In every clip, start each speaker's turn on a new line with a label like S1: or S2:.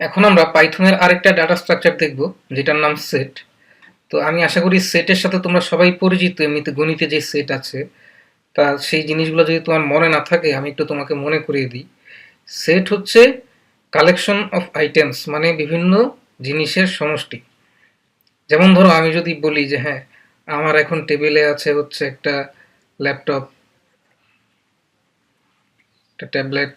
S1: এখন আমরা পাইথনের আরেকটা ডাটা স্ট্রাকচার দেখব, যেটার নাম সেট তো আমি আশা করি সেটের সাথে তোমরা সবাই পরিচিত, এমনিতে গণিতে যে সেট আছে, তা সেই জিনিসগুলো যদি তোমার মনে না থাকে, আমি একটু তোমাকে মনে করিয়ে দিই। সেট হচ্ছে কালেকশন অফ আইটেমস মানে বিভিন্ন জিনিসের সমষ্টি। যেমন ধরো, আমি যদি বলি যে হ্যাঁ আমার এখন টেবিলে আছে হচ্ছে একটা ল্যাপটপ একটা ট্যাবলেট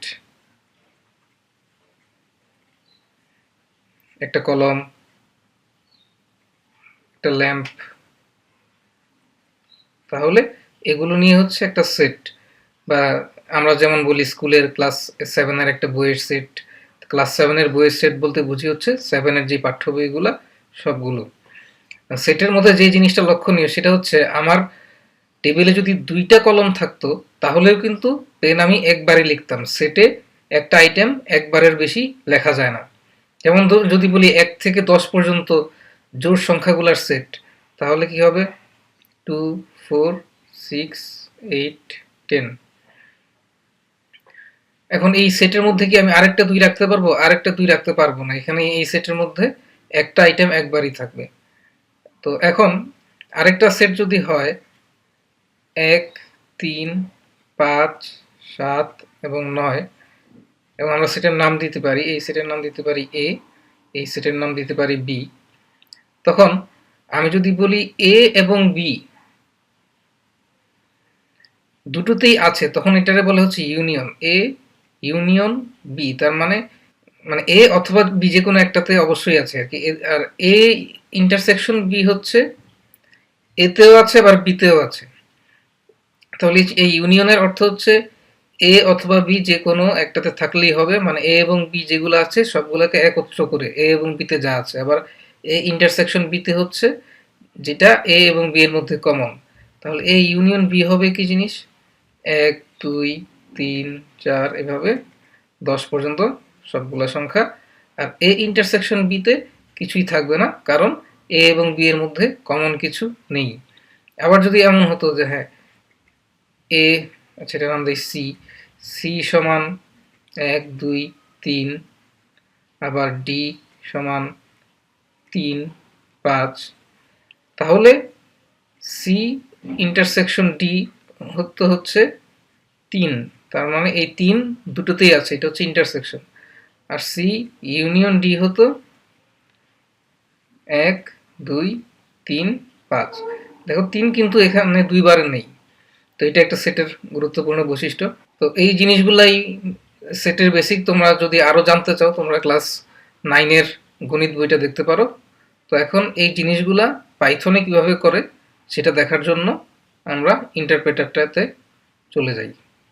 S1: একটা কলম, একটা ল্যাম্প। তাহলে এগুলো নিয়ে হচ্ছে একটা সেট বা আমরা যেমন বলি স্কুলের ক্লাস সেভেনের একটা বইয়ের সেট। ক্লাস সেভেনের বইয়ের সেট বলতে বুঝি হচ্ছে সেভেনের যে পাঠ্য বইগুলো সবগুলো সেটের মধ্যে যে জিনিসটা লক্ষণীয় সেটা হচ্ছে আমার টেবিলে যদি দুইটা কলম থাকতো, তাহলেও কিন্তু পেন আমি একবারে লিখতাম। সেটে একটা আইটেম একবারের বেশি লেখা যায় না। যেমন যদি বলি এক থেকে দশ পর্যন্ত জোর সংখ্যাগুলোর সেট তাহলে কি হবে? Two four six eight ten এখন এই সেটের মধ্যে কি আমি আরেকটা দুই রাখতে পারব? আরেকটা দুই রাখতে পারব না। এখানে এই সেটের মধ্যে একটা আইটেম একবারই থাকবে। তো এখন আরেকটা সেট যদি হয়, এক, তিন, পাঁচ, সাত এবং নয় এবং আমরা সেটের নাম দিতে পারি এই সেটের নাম দিতে পারি এ এই সেটের নাম দিতে পারি বি তখন আমি যদি বলি এ এবং বি দুটোতেই আছে, তখন এটারে বলে হচ্ছে ইউনিয়ন এ ইউনিয়ন বি তার মানে মানে এ অথবা বি যে কোনো একটাতে অবশ্যই আছে আর কি। আর এ ইন্টারসেকশন বি হচ্ছে এতেও আছে আবার বিতেও আছে। তাহলে এই ইউনিয়নের অর্থ হচ্ছে এ অথবা বি যে কোনো একটাতে থাকলেই হবে। মানে এ এবং বি যেগুলো আছে, সবগুলোকে একত্র করে এ এবং বিতে যা আছে। আবার এ ইন্টারসেকশন বিতে হচ্ছে, যেটা এ এবং বি এর মধ্যে কমন তাহলে এ ইউনিয়ন বি হবে কি জিনিস? এক, দুই, তিন, চার, এভাবে দশ পর্যন্ত সবগুলো সংখ্যা। আর এ ইন্টারসেকশন বিতে কিছুই থাকবে না, কারণ এ এবং বি এর মধ্যে কমন কিছু নেই। আবার যদি এমন হতো যে হ্যাঁ এ আচ্ছা এটার নাম দিই সি সি সমান এক, দুই, তিন, আবার ডি সমান তিন, পাঁচ। তাহলে সি ইন্টারসেকশন ডি হতে হচ্ছে তিন। তার মানে এই তিন দুটোতেই আছে, এটা হচ্ছে ইন্টারসেকশন আর সি ইউনিয়ন ডি হতো এক, দুই, তিন, পাঁচ। দেখো, তিন কিন্তু এখানে দুইবারে নেই। তো এটা একটা সেটের গুরুত্বপূর্ণ বৈশিষ্ট্য। তো এই জিনিসগুলাই সেটের বেসিক তোমরা যদি আরও জানতে চাও, তোমরা ক্লাস নাইনের গণিত বইটা দেখতে পারো। তো এখন এই জিনিসগুলা পাইথনে কীভাবে করে, সেটা দেখার জন্য আমরা ইন্টারপ্রেটারটাতে চলে যাই।